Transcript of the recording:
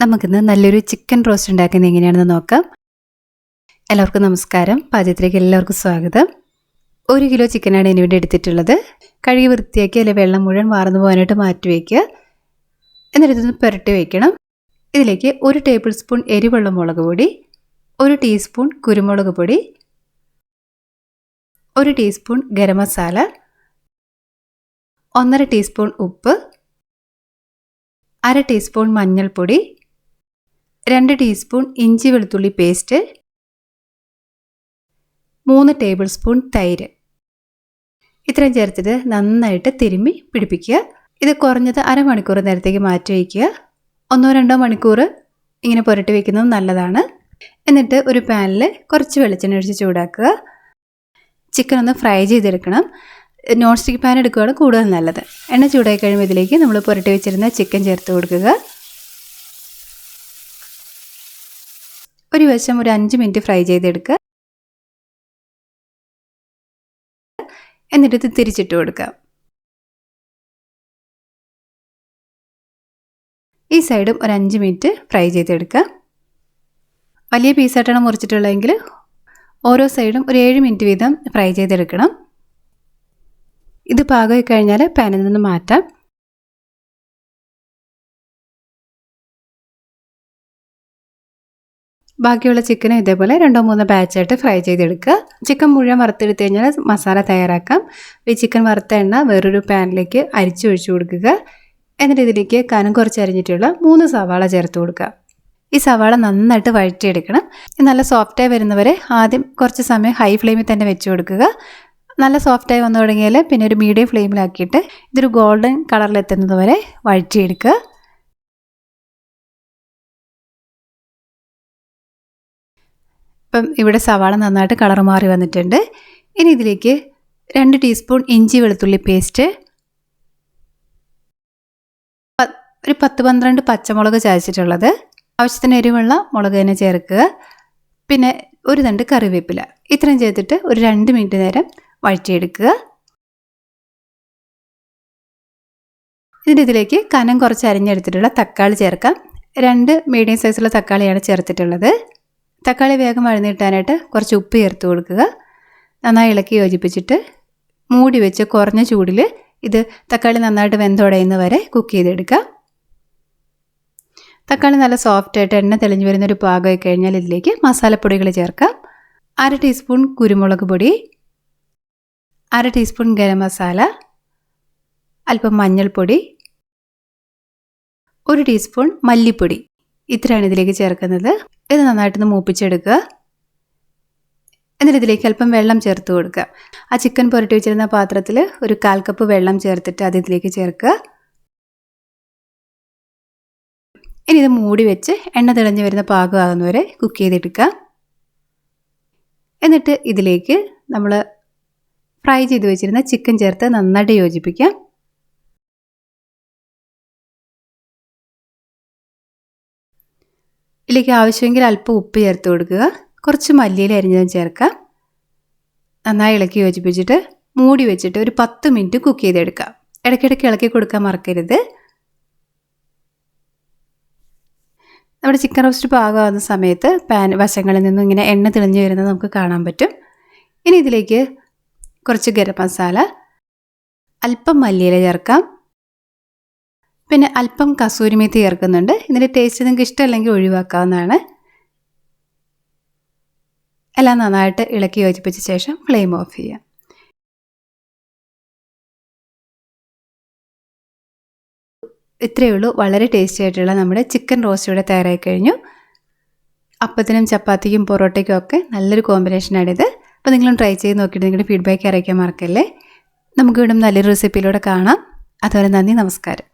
നമുക്കിന്ന് നല്ലൊരു chicken roast ഉണ്ടാക്കുന്നത് എങ്ങനെയാണെന്ന് നോക്കാം. എല്ലാവർക്കും നമസ്കാരം. പാചകത്തിലേക്ക് എല്ലാവർക്കും സ്വാഗതം. ഒരു കിലോ ചിക്കനാണ് ഇനി ഇവിടെ എടുത്തിട്ടുള്ളത്. കഴുകി വൃത്തിയാക്കി അതിലെ വെള്ളം മുഴുവൻ വാർന്നു പോകാനായിട്ട് മാറ്റി വയ്ക്കുക എന്നിട്ട് ഇതൊന്ന് പുരട്ടി വയ്ക്കണം ഇതിലേക്ക് ഒരു ടേബിൾ സ്പൂൺ എരിവെള്ളം മുളക് പൊടി ഒരു ടീസ്പൂൺ കുരുമുളക് പൊടി ഒരു ടീസ്പൂൺ ഗരം മസാല ഒന്നര ടീസ്പൂൺ ഉപ്പ് അര ടീസ്പൂൺ മഞ്ഞൾപ്പൊടി രണ്ട് ടീസ്പൂൺ ഇഞ്ചി വെളുത്തുള്ളി പേസ്റ്റ്. മൂന്ന് ടേബിൾ സ്പൂൺ തൈര്. ഇത്രയും ചേർത്തിട്ട് നന്നായിട്ട് തിരുമ്മി പിടിപ്പിക്കുക. ഇത് കുറഞ്ഞത് അരമണിക്കൂർ നേരത്തേക്ക് മാറ്റി വയ്ക്കുക. ഒന്നോ രണ്ടോ മണിക്കൂർ ഇങ്ങനെ പുരട്ടി വയ്ക്കുന്നത് നല്ലതാണ്. എന്നിട്ട് ഒരു പാനിൽ കുറച്ച് വെളിച്ചെണ്ണ ഒഴിച്ച് ചൂടാക്കുക. ചിക്കൻ ഒന്ന് ഫ്രൈ ചെയ്തെടുക്കണം. നോൺ സ്റ്റിക്ക് പാൻ എടുക്കുകയാണ് കൂടുതൽ നല്ലത്. എണ്ണ ചൂടായി കഴിയുമ്പോൾ ഇതിലേക്ക് നമ്മൾ പുരട്ടി വെച്ചിരുന്ന ചിക്കൻ ചേർത്ത് കൊടുക്കുക. ഒരു വശം ഒരു അഞ്ച് മിനിറ്റ് ഫ്രൈ ചെയ്തെടുക്കുക എന്നിട്ട് ഇത് തിരിച്ചിട്ട് കൊടുക്കുക ഈ സൈഡും ഒരു അഞ്ച് മിനിറ്റ് ഫ്രൈ ചെയ്തെടുക്കുക വലിയ പീസായിട്ടാണ് മുറിച്ചിട്ടുള്ളതെങ്കിൽ ഓരോ സൈഡും ഒരു ഏഴ് മിനിറ്റ് വീതം ഫ്രൈ ചെയ്തെടുക്കണം. ഇത് പാകമായി കഴിഞ്ഞാൽ പാനിൽ നിന്ന് മാറ്റാം. ബാക്കിയുള്ള ചിക്കനും ഇതേപോലെ രണ്ടോ മൂന്നോ ബാച്ചായിട്ട് ഫ്രൈ ചെയ്തെടുക്കുക. ചിക്കൻ മുഴുവൻ വറുത്തെടുത്ത് കഴിഞ്ഞാൽ മസാല തയ്യാറാക്കാം. ഈ ചിക്കൻ വറുത്ത എണ്ണ വേറൊരു പാനിലേക്ക് അരിച്ചൊഴിച്ചു കൊടുക്കുക. എന്നിട്ട് ഇതിലേക്ക് കനം കുറച്ച് അരിഞ്ഞിട്ടുള്ള മൂന്ന് സവാള ചേർത്ത് കൊടുക്കുക. ഈ സവാള നന്നായിട്ട് വഴറ്റിയെടുക്കണം. നല്ല സോഫ്റ്റായി വരുന്നവരെ ആദ്യം കുറച്ച് സമയം ഹൈ ഫ്ലെയിമിൽ തന്നെ വെച്ച് കൊടുക്കുക. നല്ല സോഫ്റ്റായി വന്നു തുടങ്ങിയാൽ പിന്നെ ഒരു മീഡിയം ഫ്ലെയിമിലാക്കിയിട്ട് ഇതൊരു ഗോൾഡൻ കളറിലെത്തുന്നത് വരെ വഴറ്റിയെടുക്കുക. ഇപ്പം ഇവിടെ സവാള നന്നായിട്ട് കളർ മാറി വന്നിട്ടുണ്ട്. ഇനി ഇതിലേക്ക് രണ്ട് ടീസ്പൂൺ ഇഞ്ചി വെളുത്തുള്ളി പേസ്റ്റ് ഒരു പത്ത് പന്ത്രണ്ട് പച്ചമുളക് ചായച്ചിട്ടുള്ളത് ആവശ്യത്തിന് എരിവുള്ള മുളക് തന്നെ ചേർക്കുക. പിന്നെ ഒരു തണ്ട് കറിവേപ്പില. ഇത്രയും ചേർത്തിട്ട് ഒരു രണ്ട് മിനിറ്റ് നേരം വഴറ്റിയെടുക്കുക. ഇതിന്റെ ഇതിലേക്ക് കനം കുറച്ച് അരിഞ്ഞെടുത്തിട്ടുള്ള തക്കാളി ചേർക്കാം. രണ്ട് മീഡിയം സൈസുള്ള തക്കാളിയാണ് ചേർത്തിട്ടുള്ളത്. തക്കാളി വേഗം വഴന്നിട്ടാനായിട്ട് കുറച്ച് ഉപ്പ് ചേർത്ത് കൊടുക്കുക. നന്നായി ഇളക്കി യോജിപ്പിച്ചിട്ട് മൂടി വെച്ച് കുറഞ്ഞ ചൂടിൽ ഇത് തക്കാളി നന്നായിട്ട് വെന്തുടയുന്ന വരെ കുക്ക് ചെയ്തെടുക്കുക തക്കാളി നല്ല സോഫ്റ്റായിട്ട് എണ്ണ തെളിഞ്ഞു വരുന്നൊരു പാകമായി കഴിഞ്ഞാൽ ഇതിലേക്ക് മസാലപ്പൊടികൾ ചേർക്കാം. അര ടീസ്പൂൺ കുരുമുളക് പൊടി അര ടീസ്പൂൺ ഗരം മസാല അല്പം മഞ്ഞൾപ്പൊടി ഒരു ടീസ്പൂൺ മല്ലിപ്പൊടി. ഇത്രയാണ് ഇതിലേക്ക് ചേർക്കുന്നത്. ഇത് നന്നായിട്ടൊന്ന് മൂപ്പിച്ചെടുക്കുക. എന്നിട്ട് ഇതിലേക്ക് അല്പം വെള്ളം ചേർത്ത് കൊടുക്കുക. ആ ചിക്കൻ പുരട്ടി വെച്ചിരുന്ന പാത്രത്തിൽ ഒരു കാൽ കപ്പ് വെള്ളം ചേർത്തിട്ട് അത് ഇതിലേക്ക് ചേർക്കുക. ഇനി ഇത് മൂടി വെച്ച് എണ്ണ തെളിഞ്ഞ് വരുന്ന പാകമാകുന്നവരെ കുക്ക് ചെയ്തെടുക്കുക. എന്നിട്ട് ഇതിലേക്ക് നമ്മൾ ഫ്രൈ ചെയ്ത് വെച്ചിരുന്ന ചിക്കൻ ചേർത്ത് നന്നായിട്ട് യോജിപ്പിക്കാം. ഇതിലേക്ക് ആവശ്യമെങ്കിൽ അല്പം ഉപ്പ് ചേർത്ത് കൊടുക്കുക. കുറച്ച് മല്ലിയിൽ അരിഞ്ഞതും ചേർക്കാം നന്നായി ഇളക്കി യോജിപ്പിച്ചിട്ട് മൂടി വെച്ചിട്ട് ഒരു പത്ത് മിനിറ്റ് കുക്ക് ചെയ്തെടുക്കാം ഇടയ്ക്കിടയ്ക്ക് ഇളക്കി കൊടുക്കാൻ മറക്കരുത്. നമ്മുടെ ചിക്കൻ റോസ്റ്റ് പാകമാകുന്ന സമയത്ത് പാൻ വശങ്ങളിൽ നിന്നും ഇങ്ങനെ എണ്ണ തെളിഞ്ഞു വരുന്നത് നമുക്ക് കാണാൻ പറ്റും. ഇനി ഇതിലേക്ക് കുറച്ച് ഗരം മസാല അല്പം മല്ലിയില ചേർക്കാം. പിന്നെ അല്പം കസൂരിമേത്തി ചേർക്കുന്നുണ്ട്. ഇതിന്റെ ടേസ്റ്റ് നിങ്ങൾക്ക് ഇഷ്ടമല്ലെങ്കിൽ ഒഴിവാക്കാവുന്നതാണ്. എല്ലാം നന്നായിട്ട് ഇളക്കി യോജിപ്പിച്ച ശേഷം ഫ്ലെയിം ഓഫ് ചെയ്യാം ഇത്രയേ ഉള്ളൂ. വളരെ ടേസ്റ്റി ആയിട്ടുള്ള നമ്മുടെ ചിക്കൻ റോസ്റ്റ് ഇവിടെ തയ്യാറായി കഴിഞ്ഞു. അപ്പത്തിനും ചപ്പാത്തിക്കും പൊറോട്ടയ്ക്കും ഒക്കെ നല്ലൊരു കോമ്പിനേഷനാണിത് അപ്പോൾ നിങ്ങളും ട്രൈ ചെയ്ത് നോക്കിയിട്ട് നിങ്ങളുടെ ഫീഡ്ബാക്ക് അറിയിക്കാൻ മറക്കല്ലേ. നമുക്ക് വീണ്ടും നല്ലൊരു റെസിപ്പിയിലൂടെ കാണാം. അതുവരെ നന്ദി നമസ്കാരം.